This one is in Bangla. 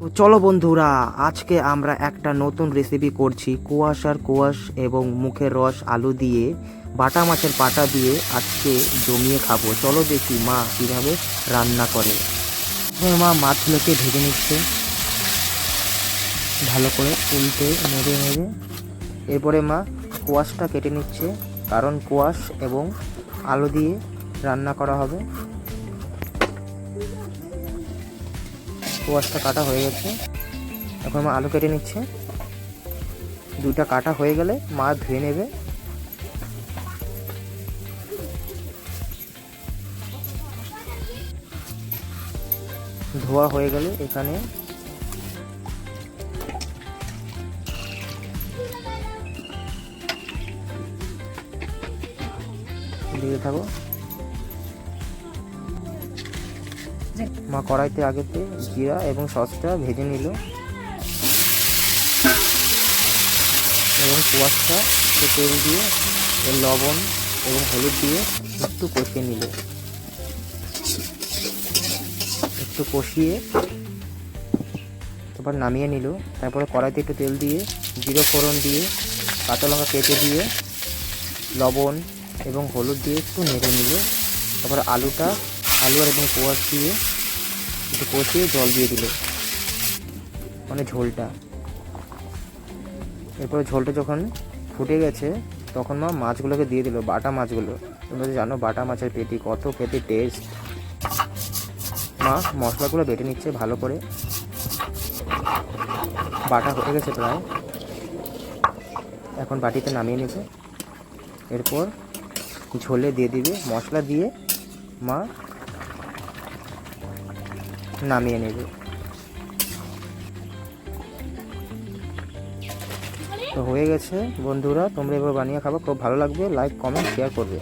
তো চলো বন্ধুরা, আজকে আমরা একটা নতুন রেসিপি করছি। কুয়াশার কুয়াশ এবং মুখের রস আলু দিয়ে, বাটা মাছের পাটা দিয়ে আজকে জমিয়ে খাব। চলো দেখি মা কীভাবে রান্না করে। মা, মাছগুলোকে ভেজে নিচ্ছে। ভালো করে উল্টে নেড়ে নেড়ে। এরপরে মা কোয়াশটা কেটে নিচ্ছে, কারণ কোয়াশ এবং আলু দিয়ে রান্না করা হবে। কোয়াশটা কাটা হয়ে গেছে। এখন মা আলু কেটে নিচ্ছে। দুইটা কাটা হয়ে গেলে মা ধুয়ে নেবে। ধোয়া হয়ে গেলে এখানে দিয়ে থাকো। মা কড়াইতে আগেতে জিরা এবং সসটা ভেজে নিল। এবং কুয়াশটা তেল দিয়ে লবণ এবং হলুদ দিয়ে একটু কষিয়ে নিল। একটু কষিয়ে তারপর নামিয়ে নিল। তারপরে কড়াইতে একটু তেল দিয়ে, জিরো ফোড়ন দিয়ে, কাঁচা লঙ্কা কেটে দিয়ে, লবণ এবং হলুদ দিয়ে একটু নেড়ে নিল। তারপর আলুটা আলু আর এবং কোয়াশ দিয়ে একটু কষিয়ে জল দিয়ে দিল। মানে ঝোলটা। এরপরে ঝোলটা যখন ফুটে গেছে, তখন মা মাছগুলোকে দিয়ে দিল, বাটা মাছগুলো। তোমরা জানো বাটা মাছের পেটি কত খেতে টেস্ট মা মশলাগুলো বেটে নিচ্ছে ভালো করে। বাটা হয়ে গেছে প্রায়। এখন বাটিতে নামিয়ে নেবে। এরপর ঝোলে দিয়ে দিবে। মশলা দিয়ে মা নামিয়ে নেব। তো হয়ে গেছে, বন্ধুরা, তোমরা এবার বানিয়ে খাব, খুব ভালো লাগবে। লাইক কমেন্ট শেয়ার করবে।